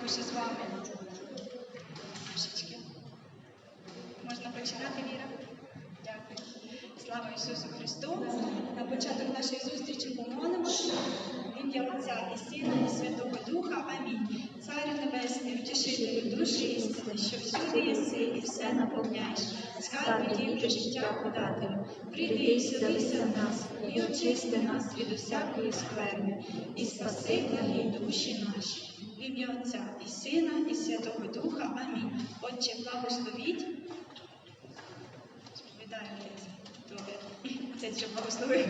також із вами. Трошечки. Можна починати, Віра? Дякую. Слава Ісусу Христу! На початок нашої зустрічі помолимося. В ім'я Отця і Сина, і Святого Духа. Амінь. Царю Небесний, втішителю душі істини, що всюди єси і все наповняєш. Скарб дім життя подателю. Прийди і селися в нас, і очисти нас від усякої скверни, і спаси благі душі наші. В ім'я Отця і Сина, і Святого Духа. Амінь. Отче, благословіть. Добре. Це що благословив.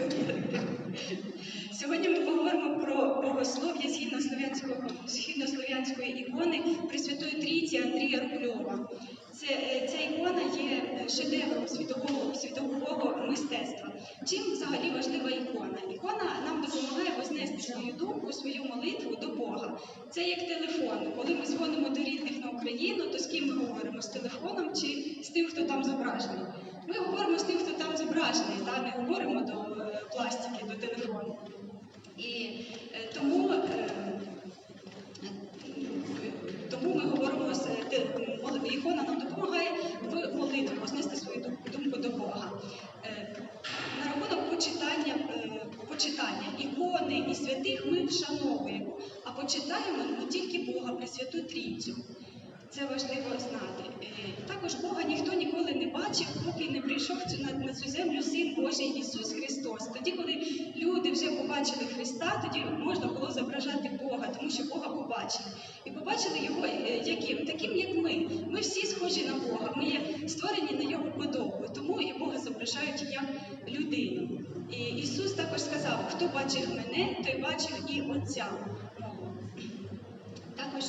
Сьогодні ми поговоримо про богослов'я згідно слов'янського східнослов'янської ікони Пресвятої Трійці Андрія Рубльова. Це, е, ця ікона є шедевром світового, світового мистецтва. Чим взагалі важлива ікона? Ікона нам допомагає вознести свою думку, свою молитву до Бога. Це як телефон. Коли ми дзвонимо до рідних на Україну, то з ким ми говоримо? З телефоном чи з тим, хто там зображений? Ми говоримо з тим, хто там зображений, та не говоримо до е, пластики, до телефону. І е, тому, е, тому ми говоримо з Ікона нам допомагає в молитві вознести свою думку до Бога. Е, На рахунок почитання, е, почитання ікони і святих ми вшановуємо, а почитаємо ну, тільки Бога, Пресвяту Трійцю. Це важливо знати. Е, Також Бога ніхто ніколи не бачив, поки не прийшов на, цю землю Син Божий Ісус Христос. Тоді, коли побачили Христа, тоді можна було зображати Бога, тому що Бога побачили. І побачили його е, яким? Таким, як ми. Ми всі схожі на Бога. Ми є створені на його подобу. Тому і Бога зображають як людину. І Ісус також сказав: хто бачив мене, той бачив і Отця. Також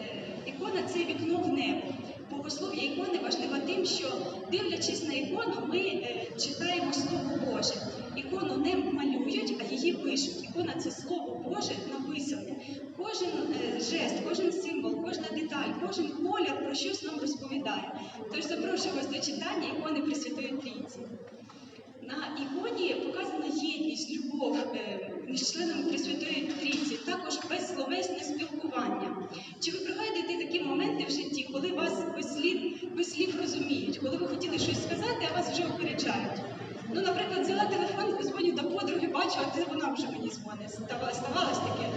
е, ікона це вікно в небо. Богослов'я ікони важливо тим, що дивлячись на ікону, ми е, читаємо Слово Боже. Ікону не малюють, а її пишуть. Ікона це Слово Боже написане. Кожен е, жест, кожен символ, кожна деталь, кожен колір про щось нам розповідає. Тож запрошую вас до читання ікони Пресвятої Трійці. На іконі показана єдність, любов е, між членами Пресвятої Трійці, також безсловесне спілкування. Чи ви пригадуєте такі моменти в житті, коли вас без слів, без слів розуміють, коли ви хотіли щось сказати, а вас вже опереджають? Ну, наприклад, взяла телефон, дзвоню до подруги, бачу, а де вона вже мені дзвонить. Става- Ставалось таке.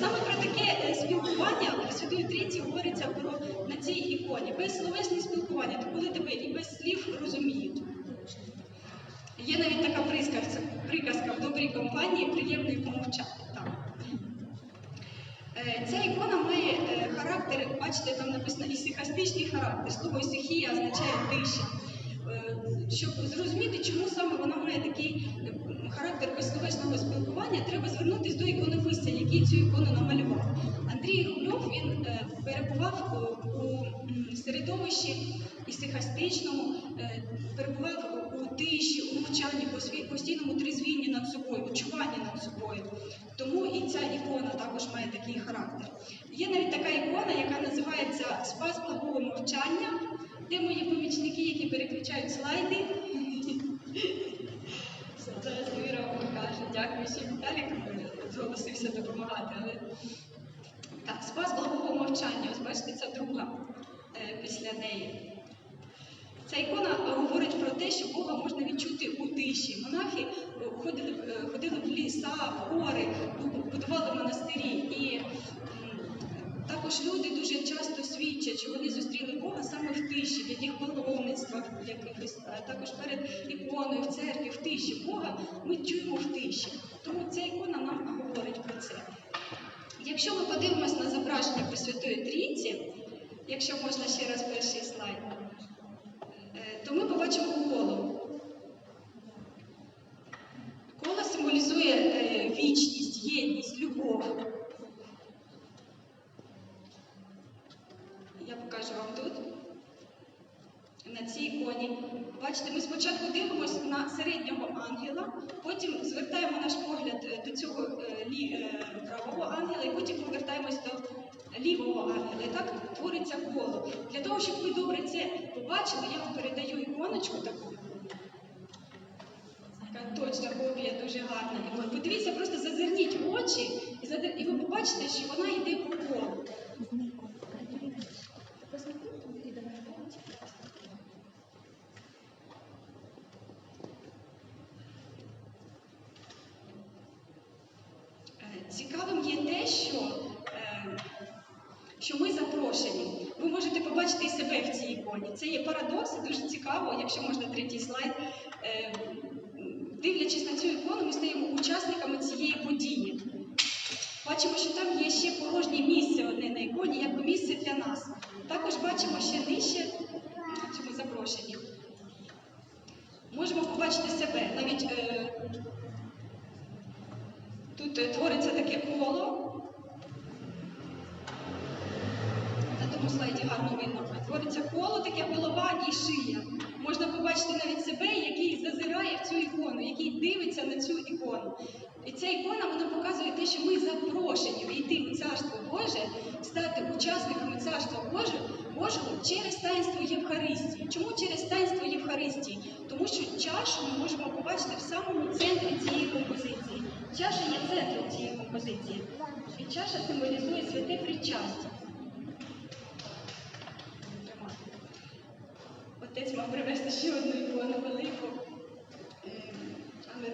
Саме про таке е, спілкування Святої Трійці говориться про на цій іконі. Безсловесне спілкування, то коли тебе і без слів розуміють. Є навіть така приказка, приказка в добрій компанії приємно помовчати. Так. Е, Ця ікона має е, характер, бачите, там написано ісихастичний характер. Слово ісихія означає тиша. Е, Щоб зрозуміти, чому саме вона має такий характер безсловесного спілкування, треба звернутися до іконописця, який цю ікону намалював. Андрій Гульов він е, перебував у, у середовищі ісихастичному, е, перебував у тиші, у мовчанні, постійному трезвінні над собою, у чуванні над собою. Тому і ця ікона також має такий характер. Є навіть така ікона, яка називається Спас благого мовчання, де мої помічники, які переключають слайди. Зараз Віра вам покаже. Дякую всім Віталік, зголосився допомагати. Так, спас благого мовчання. Ось бачите, це друга е, після неї. Ця ікона е, говорить про те, що Бога можна відчути у тиші. Монахи е, ходили, е, ходили в ліса, в гори, будували монастирі. І також люди дуже часто свідчать, що вони зустріли Бога саме в тиші, в яких паломництвах а також перед іконою, в церкві, в тиші. Бога ми чуємо в тиші. Тому ця ікона нам говорить про це. Якщо ми подивимось на зображення Пресвятої Трійці, якщо можна ще раз перший слайд, е, то ми побачимо коло. Коло символізує е, вічність, єдність, любов. Я покажу вам тут. На цій іконі. Бачите, ми спочатку дивимося на середнього ангела, лівого ангела. І так твориться коло. Для того, щоб ви добре це побачили, я вам передаю іконочку таку. Така точна копія, дуже гарна. Подивіться, просто зазирніть очі, і ви побачите, що вона йде по колу. що ми запрошені. Ви можете побачити і себе в цій іконі. Це є парадокс, і дуже цікаво, якщо можна третій слайд. Е, Дивлячись на цю ікону, ми стаємо учасниками цієї події. Бачимо, що там є ще порожнє місце одне на іконі, якби місце для нас. Також бачимо ще нижче в цьому запрошенні. Можемо побачити себе. Навіть е, тут е, твориться таке коло. На тому слайді гарно видно. Твориться коло, таке голова і шия. Можна побачити навіть себе, який зазирає в цю ікону, який дивиться на цю ікону. І ця ікона вона показує те, що ми запрошені війти у Царство Боже, стати учасниками Царства Божого, Божого через таїнство Євхаристії. Чому через таїнство Євхаристії? Тому що чашу ми можемо побачити в самому центрі цієї композиції. Чаша є центром цієї композиції. І чаша символізує святе причастя. Отець мав привезти ще одну ікону велику. Е, Але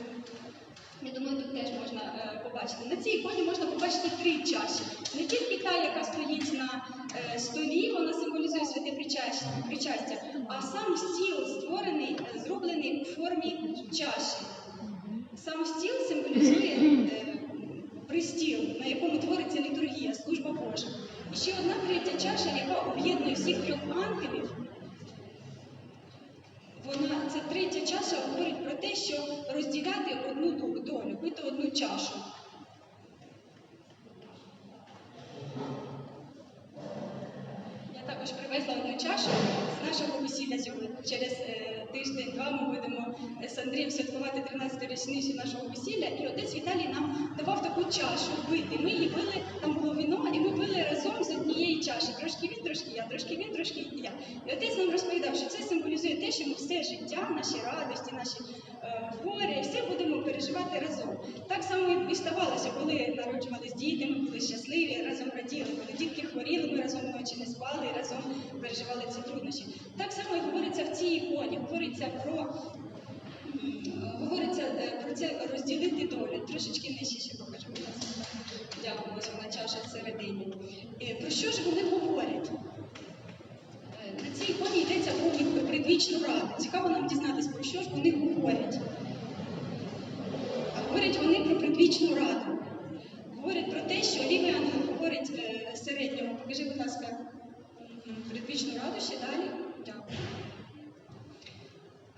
я думаю, тут теж можна е, побачити. На цій іконі можна побачити три чаші. Не тільки та, яка стоїть на столі, вона символізує святе причастя, причастя, а сам стіл створений, е, зроблений у формі чаші. Сам стіл символізує е, пристіл, на якому твориться літургія, служба Божа. І ще одна третя чаша, яка об'єднує всіх трьох ангелів. Вона ця третя чаша говорить про те, що розділяти одну долю, пити одну чашу. Чашу з нашого весілля сьогодні. Через е, тиждень-два ми будемо з Андрієм святкувати 13-ту річницю нашого весілля. І отець Віталій нам давав таку чашу пити. Ми її пили, там було вино, і ми пили разом з однієї чаші. Трошки він, трошки я, трошки він, трошки я. І отець нам розповідав, що це символізує те, що ми все життя, наші радості, наші е, горя, все переживати разом. Так само і ставалося, коли народжувались діти, ми були щасливі, разом раділи. Коли дітки хворіли, ми разом ночі не спали, і разом переживали ці труднощі. Так само і говориться в цій іконі, говориться про. Говориться е, про це розділити долю. Трошечки нижче ще покажу. Дякую, ось вона чаша всередині. Е, Про що ж вони говорять? Е, На цій іконі йдеться про предвічну раду. Цікаво нам дізнатись, про що ж вони говорять. А говорять вони про предвічну раду. Говорить про те, що лівий ангел говорить е, середньому. Покажи, будь ласка, предвічну раду ще далі.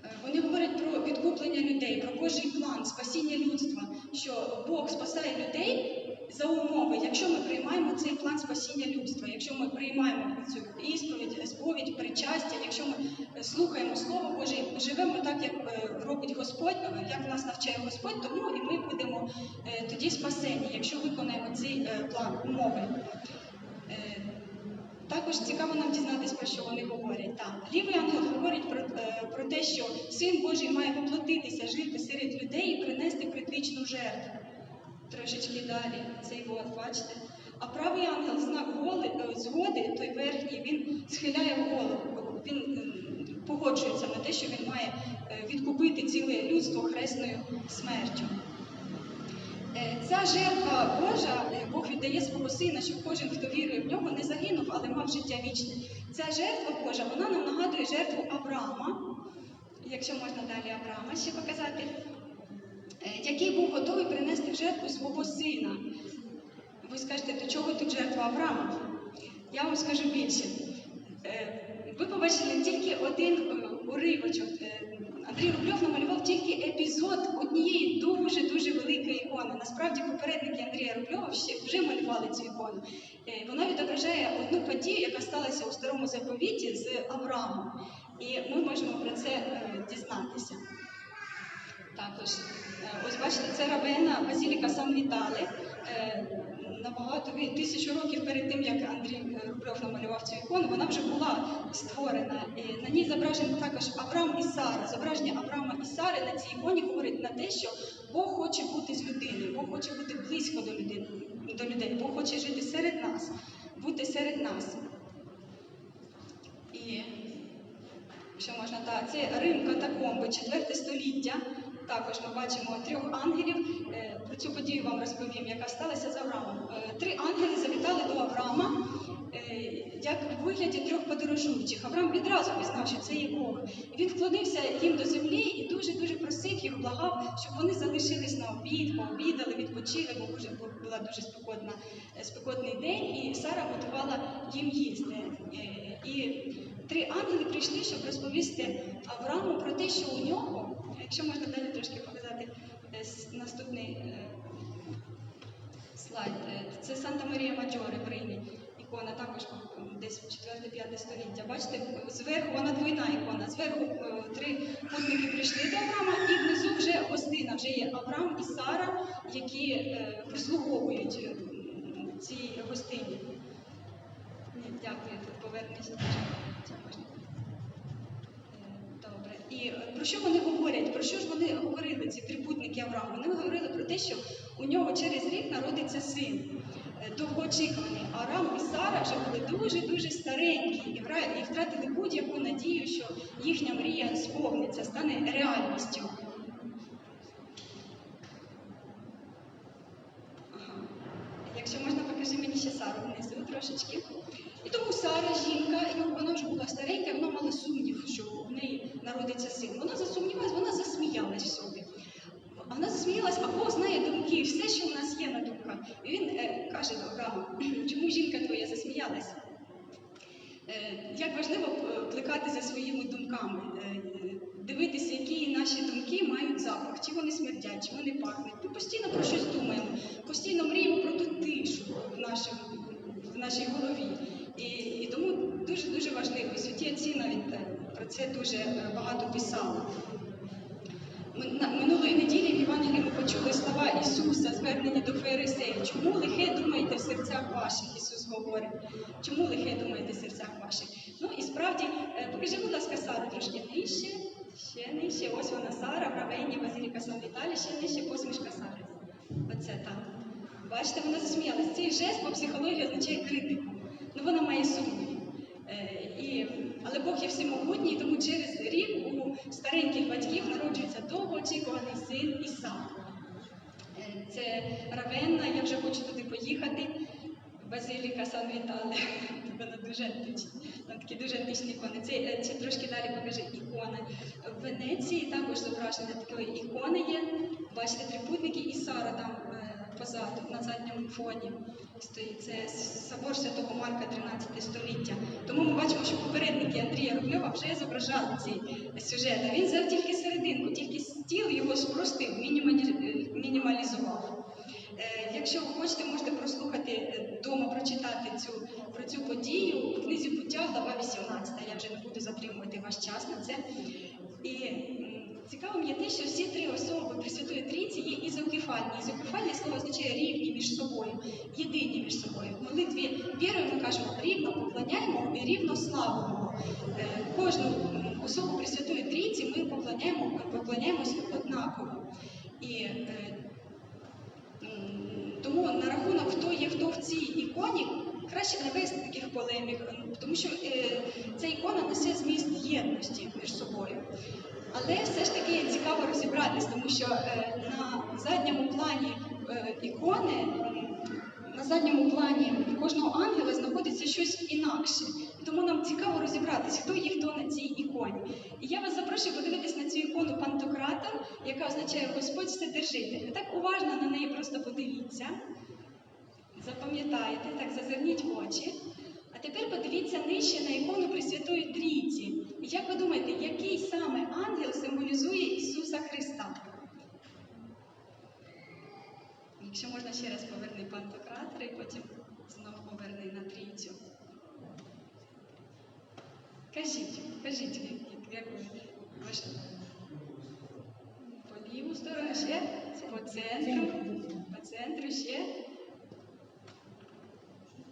Е, Вони говорять про відкуплення людей, про Божий план, спасіння людства, що Бог спасає людей за умови, якщо ми приймаємо цей план спасіння людства, якщо ми приймаємо цю ісповідь, сповідь, причастя, якщо ми е, слухаємо Слово Боже, живемо так, як е, робить Господь, е, як нас навчає Господь, тому і ми будемо е, тоді спасені, якщо виконаємо цей план умови. Також цікаво нам дізнатися, про що вони говорять. Так, лівий ангел говорить про, про те, що син Божий має воплотитися, жити серед людей і принести предвічну жертву. Трошечки далі, цей вот, бачите. А правий ангел знак голи, е, згоди, той верхній, він схиляє голову, він погоджується на те, що він має е, відкупити ціле людство хресною смертю. Е, Ця жертва Божа, Бог віддає свого сина, щоб кожен, хто вірує в нього, не загинув, але мав життя вічне. Ця жертва Божа, вона нам нагадує жертву Авраама, якщо можна далі Авраама ще показати, який був готовий принести в жертву свого сина. Ви скажете, до чого тут жертва Авраама? Я вам скажу більше. Е, Ви побачили тільки один е, уривочок. Е, Андрій Рубльов намалював тільки епізод однієї дуже-дуже великої ікони. Насправді попередники Андрія Рубльова ще вже малювали цю ікону. Е, Вона відображає одну подію, яка сталася у старому заповіті з Авраамом. І ми можемо про це е, дізнатися. Також, е, ось бачите, це равена Базіліка Сан Вітале. Е, Набагато тисячу років перед тим, як Андрій е, Рубльов намалював цю ікону, вона вже була створена. І на ній зображені також Авраам і Сара. Зображення Авраама і Сари на цій іконі говорить на те, що Бог хоче бути з людиною, Бог хоче бути близько до людей, до людей, Бог хоче жити серед нас, бути серед нас. І що можна так, це Рим катакомби, 4 століття. Також ми бачимо трьох ангелів. Е, Про цю подію вам розповім, яка сталася з Авраамом. Е, Три ангели завітали до Авраама, е, у вигляді трьох подорожуючих. Авраам відразу пізнав, що це є Бог. Він вклонився їм до землі і дуже-дуже просив їх, благав, щоб вони залишились на обід, пообідали, відпочили, бо вже була дуже спекотна, спекотний день, і Сара готувала їм їсти. І три ангели прийшли, щоб розповісти Аврааму про те, що у нього, якщо можна далі трошки показати е, наступний. е, слайд. Е, Це Санта Марія Маджоре в Римі. Ікона також десь 4-5 століття. Бачите, зверху вона двойна ікона. Зверху три путники прийшли до Авраама, і внизу вже гостина, вже є Авраам і Сара, які прислуговують цій гостині. Дякую, тут повернешся. Це можна. Е. І е, про що вони говорять? Про що ж вони говорили, ці трипутники Авраама? Вони говорили про те, що у нього через рік народиться син, е, довгоочікуваний. Арам і Сара вже були дуже-дуже старенькі і втратили будь-яку надію, що їхня мрія сповниться, стане реальністю. Якщо можна, покажи мені ще Сару внизу трошечки. І тому Сара, жінка, і вона вже була старенька, вона мала сумнів, що в неї народиться син. Вона засумнівалась, вона засміялась в. А Вона засміялась, а Бог знає думки, все, що в нас є на думках. І він е, каже до Авраама, чому жінка твоя засміялась? Е, Як важливо е, плекати за своїми думками, е, дивитися, які наші думки мають запах, чи вони смердять, чи вони пахнуть. Ми постійно про щось думаємо, постійно мріємо про ту тишу в, нашому, в нашій голові. І, і тому дуже дуже важливо. І святі отці навіть е, про це дуже е, багато на- Минулої неділі в Євангелії ми почули слова Ісуса, звернені до фарисеїв. Чому лихе думаєте в серцях ваших? Ісус говорить. Чому лихе думаєте в серцях ваших? Ну і справді, е, покажи, будь ласка, Сару трошки нижче, ще нижче. Ось вона Сара, в Равені, Базиліка Сан Віталій, ще нижче посмішка Сари. Оце так. Бачите, вона засміялась. Цей жест по психології означає критику. Ну вона має сумнів. Е, але Бог є всемогутній, тому через рік у стареньких батьків народжується довгоочікуваний син Ісак. Е, Це Равенна, я вже хочу туди поїхати. Базиліка Сан Вітале. Вона дуже антична. Такі дуже античні ікони. Це, е, це трошки далі покаже ікони. В Венеції також зображення такої ікони є. Бачите, трипутники і Сара там е, позаду, на задньому фоні стоїть. Це собор Святого Марка 13 століття. Тому ми бачимо, що попередники Андрія Рубльова вже зображали ці сюжети. Він взяв тільки серединку, тільки стіл його спростив, мінімалізував. Е, Якщо ви хочете, можете прослухати вдома, прочитати цю про цю подію у книзі буття, глава 18. Я вже не буду затримувати ваш час на це. І цікавим є те, що всі три особи Пресвятої Трійці є ізокефальні. Ізокефальне слово означає рівні між собою, єдині між собою. В молитві вірою ми кажемо рівно поклоняємо і рівно славимо. Е, Кожну особу Пресвятої Трійці ми поклоняємо, поклоняємось однаково. І е, Тому на рахунок, хто є хто в цій іконі, краще не вести таких полемік, тому що е, ця ікона несе зміст єдності між собою. Але все ж таки цікаво розібратись, тому що е, на задньому плані е, ікони, на задньому плані кожного ангела знаходиться щось інакше. Тому нам цікаво розібратись, хто є хто на цій іконі. І я вас запрошую подивитись на цю ікону Пантократор, яка означає Господь Вседержитель. Так уважно на неї просто подивіться. Запам'ятайте, так зазирніть в очі. А тепер подивіться нижче на ікону Пресвятої Трійці. Як ви думаєте, який саме ангел символізує Ісуса Христа? Якщо можна ще раз поверни пантократор і потім знову поверни на трійцю. Кажіть, кажіть, як- ви ваш- по ліву сторону ще, по центру, по центру ще.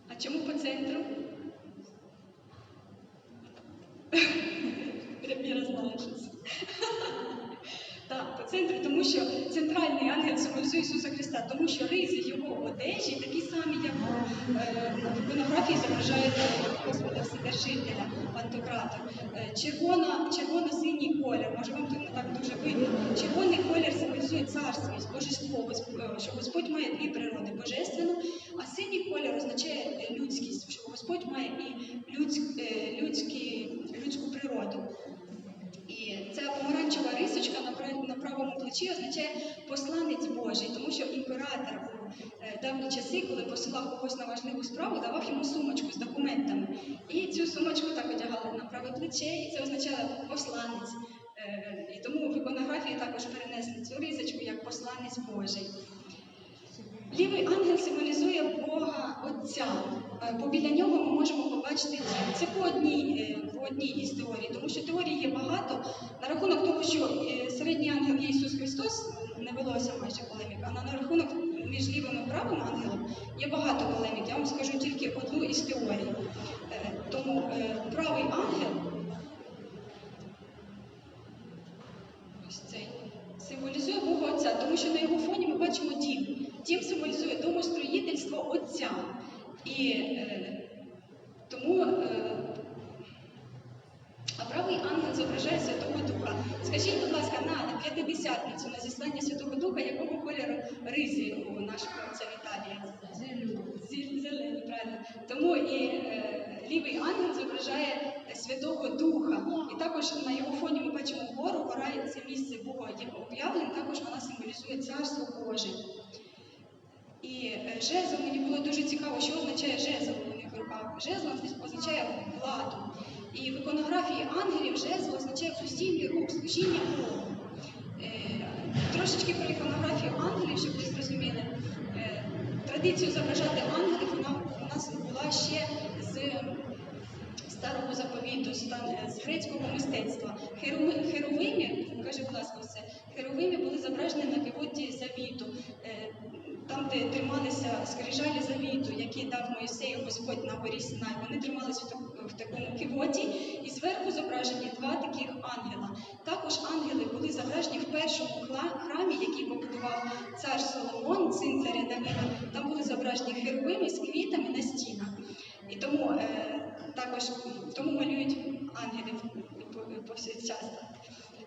А чому по центру? що центральний ангел символізує Ісуса Христа, тому що ризи його одежі такі самі, як е, в іконографії зображають Господа Вседержителя, пантократа. Е, червона, червоно-синій колір, може вам тут не так дуже видно. Червоний колір символізує царствість, божество, е, що Господь має дві природи божественну, а синій колір означає людськість, що Господь має і людськ, людські, людську природу. Случай означає посланець Божий, тому що імператор у е, давні часи, коли посилав когось на важливу справу, давав йому сумочку з документами. І цю сумочку так одягали на праве плече, і це означало посланець. Е, і тому в іконографії також перенесли цю різочку як посланець Божий. Лівий ангел символізує Бога Отця. Е, Бо біля нього ми можемо побачити дім. Це по одній, е, по одній із теорій, тому що теорій є багато. На рахунок того, що е, середній ангел є Ісус Христос, не велося майже полемік, а на рахунок між лівим і правим ангелом є багато полемік. Я вам скажу тільки одну із теорій. Тому правий ангел ось цей символізує Бога Отця, тому що на його фоні ми бачимо дім. Дім символізує домостроїтельство Отця. І е, тому е, а правий ангел зображає Святого Духа. Скажіть, будь ласка, на п'ятидесятницю на зіслання Святого Духа, якого кольору ризи у нашого отця Віталія? Зі- Зелені, правильно. Тому і е, лівий ангел зображає Святого Духа. І також на його фоні ми бачимо гору, гора це місце Бога є об'явлень, також вона символізує царство Боже. І е, жезл мені було дуже цікаво, що означає жезл у них в руках. Жезл означає владу. І в іконографії ангелів жезл означає постійний рух, служіння Богу. Е, Трошечки про іконографію ангелів, щоб ви зрозуміли. Е, Традицію зображати ангелів вона у нас була ще з старого заповіту, з грецького мистецтва. Херовимі, каже, будь ласка, все, херовимі були зображені на кивоті завіту, там, де трималися скрижалі завіту, які дав Моїсею Господь на горі Синай. Вони трималися в, так- в такому кивоті, і зверху зображені два таких ангела. Також ангели були зображені в першому храмі, який побудував цар Соломон, син царя Давида. Там були зображені херовими з квітами на стінах. І тому е, також тому малюють ангелів по- повсякчас.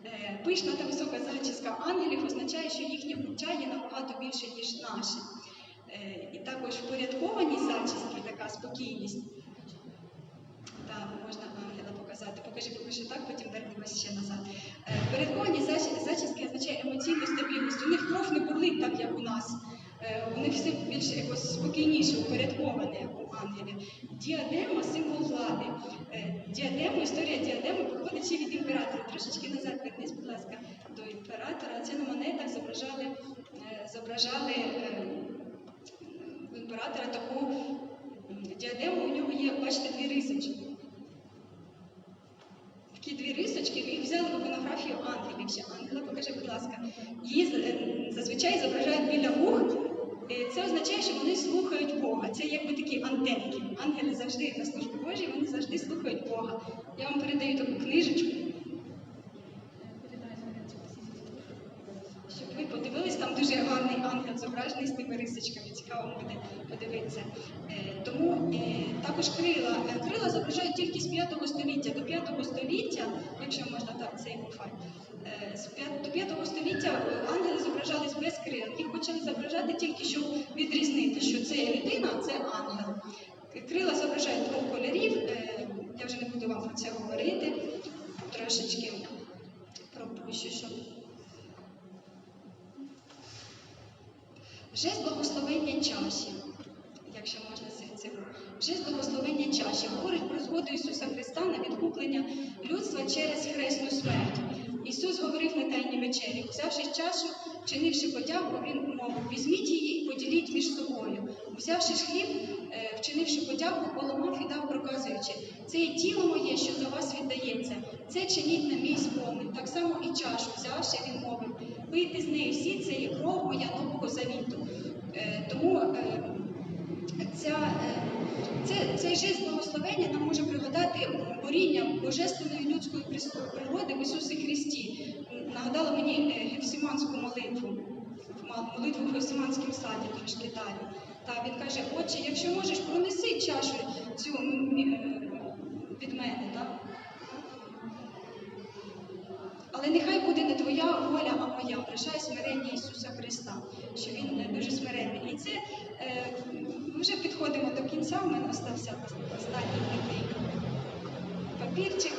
Е, Пишна та висока зачіска ангелів означає, що їхнє буття є набагато більше, ніж наше. Е, І також впорядкованість зачіски, така спокійність. Так, можна ангела показати. Покажи, покажи так, потім вернемось ще назад. Е, Впорядкованість зачіски означає емоційну стабільність. У них кров не бурлить так, як у нас. Е, У них все більше якось спокійніше, упорядковане, як у ангелів. Діадема символ влади. Е, Діадему, історія діадеми походить ще від імператора. Трошечки назад вернись, будь ласка, до імператора. Це на монетах зображали, е, зображали в імператора таку діадему. У нього є, бачите, дві рисочки. Такі дві рисочки, їх взяли в іконографію ангелів. Ще ангела, покажи, будь ласка. Її зазвичай зображають біля вух. Е, Це означає, що вони слухають Бога. Це якби такі антенки. Ангели завжди на службі Божій, вони завжди слухають Бога. Я вам передаю таку книжечку, щоб ви дуже гарний ангел зображений з тими рисочками. Цікаво буде подивитися. Е, Тому е, також крила. Е, Крила зображають тільки з 5 століття. До 5 століття, якщо можна так, цей п'ят- до 5 століття ангели зображались без крил. Їх почали зображати тільки щоб відрізнити, що це людина, а це ангел. Крила зображають двох кольорів. Я вже не буду вам про це говорити. Трошечки пропущу, щоб Жест благословення чаші, якщо можна цифру. Жест благословення чаші говорить про згоду Ісуса Христа на відкуплення людства через хресну смерть. Ісус говорив на тайній вечері, взявши чашу, чинивши подяку, він мовив, візьміть її і поділіть між собою. Взявши хліб, е, вчинивши подяку, поламав і дав, проказуючи, це є тіло моє, що за вас віддається. Це чиніть на мій спомин. Так само і чашу, взявши, він мовив, пийте з неї всі, це є кров моя нового завіту. Е, Тому е, ця, е, це, цей жест благословення нам може пригадати боріння божественної людської природи в Ісусі Христі. Нагадала мені Гефсиманську молитву, молитву в Гефсиманському саді, трошки далі. Та він каже, отче, якщо можеш, пронеси чашу цю від мене. Так? Але нехай буде не твоя воля, а моя. Вражає смирення Ісуса Христа, що Він е, дуже смиренний. І це е, ми вже підходимо до кінця. У мене остався останній такий папірчик.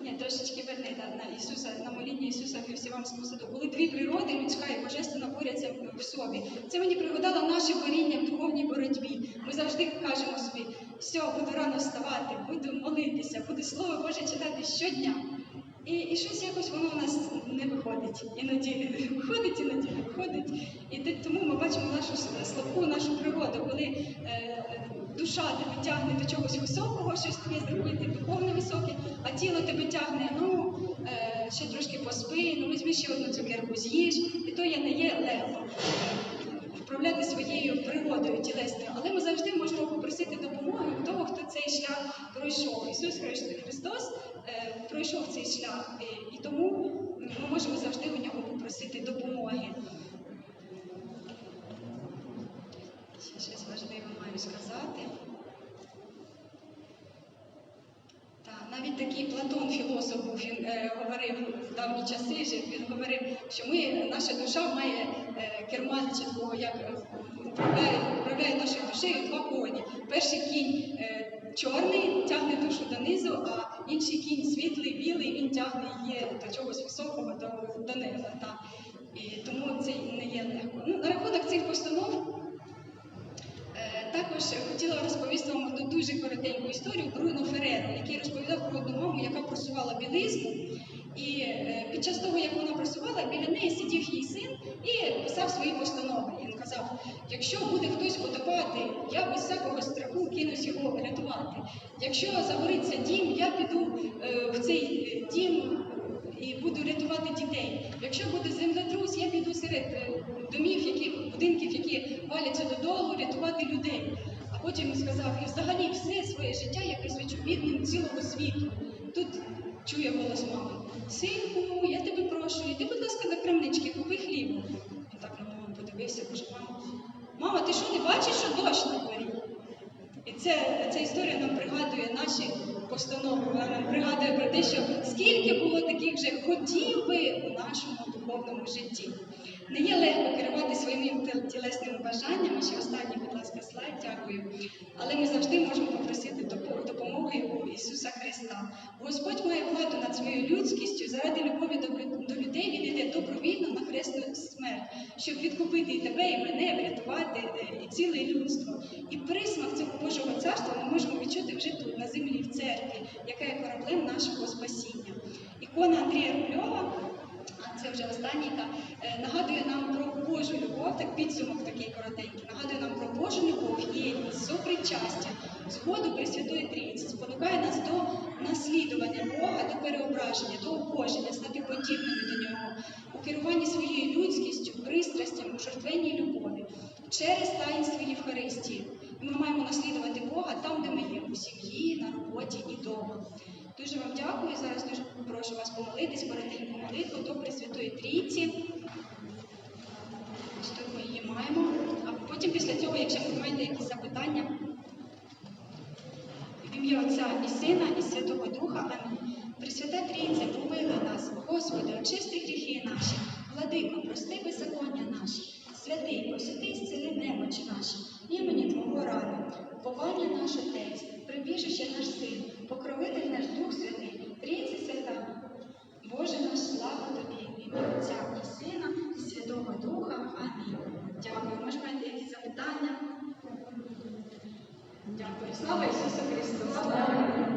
Ні, трошечки зверни на, Ісуса, на моління Ісуса в Євсіванському саду. Були дві природи, людська і божественна борються в собі. Це мені пригадало наше коріння в духовній боротьбі. Ми завжди кажемо собі, все, буду рано вставати, буду молитися, буду Слово Боже читати щодня. І, і щось якось воно у нас не виходить. Іноді виходить, іноді не виходить. І тому ми бачимо нашу слабку, нашу природу, коли е, душа тебе тягне до чогось високого, щось таке зробити, духовне високе, а тіло тебе тягне, ну е, ще трошки поспи, ну візьми ще одну цукерку з'їж, і то є не є легко. Вправляти своєю природою тілесною, але ми завжди можемо попросити допомоги у того, хто цей шлях пройшов. Ісус Христос е, пройшов цей шлях, і тому ми можемо завжди у нього попросити допомоги. Ще щось важливе маю сказати. Навіть такий Платон, філософ, він е, говорив в давні часи, він говорив, що ми, наша душа має е, як е, управляє, управляє нашою душею два коні. Перший кінь е, чорний тягне душу донизу, а інший кінь світлий, білий, він тягне її до чогось високого, до, до неба. Так. І тому це не є легко. Ну, на рахунок цих постанов. Також хотіла розповісти вам одну дуже коротеньку історію Бруно Фереро, який розповідав про одну маму, яка просувала білизну. І е, під час того, як вона просувала, біля неї сидів її син і писав свої постанови. Він казав: якщо буде хтось потопати, я без всякого страху кинусь його рятувати. Якщо загориться дім, я піду е, в цей е, дім і буду рятувати дітей. Якщо буде землетрус, я піду серед домів, які будинків, які валяться додолу, рятувати людей. А потім сказав, і взагалі все своє життя я присвячу бідним цілого світу. Тут чує голос мами. Синку, я тебе прошу, іди, будь ласка, до крамнички, купи хліб. Він так на маму подивився, каже, мама, мама, ти що не бачиш, що дощ на дворі? Це, ця історія нам пригадує наші постанови. Вона нам пригадує про те, що скільки було таких же хотів би у нашому духовному житті. Не є легко керувати своїми тілесними бажаннями. Ще останній, будь ласка, слайд, дякую. Але ми завжди можемо попросити допомоги у Ісуса Христа. Господь має владу над своєю людськістю. Заради любові до, людей він іде добровільно хресну смерть, щоб відкупити і тебе, і мене, врятувати е, і ціле людство. І присмак цього Божого царства ми можемо відчути вже тут, на землі, в церкві, яка є кораблем нашого спасіння. Ікона Андрія Рубльова. А це вже останній, е, нагадує нам про Божу любов, так підсумок такий коротенький. Нагадує нам про Божу любов, єдність, сопричастя, згоду Пресвятої Трійці, спонукає нас до наслідування Бога, до переображення, до обоження, стати подібними керуванні своєю людськістю, пристрастям, у жертвенній любові, через таїнство Євхаристії. І Ми маємо наслідувати Бога там, де ми є, у сім'ї, на роботі і вдома. Дуже вам дякую. Зараз дуже прошу вас помолитись, коротеньку молитву до Пресвятої Трійці. Ось тут ми її маємо. А потім після цього, якщо ви маєте якісь запитання, в ім'я Отця і Сина, і Святого Духа. Амінь. Пресвята Трійця, помилуй нас, Господи, очисти гріхи наші, владико, прости беззаконня наші, святий, посвятий, зціли немочі наші, імені Твого раду, уповання наш Отець, прибіжище наш син, покровитель наш Дух Святий, Трійці свята, Боже наш, слава Тобі, ім'я Отця і Сина, і Святого Духа. Амінь. Дякую. Може, маєте якісь запитання? Дякую. Слава Ісусу Христу!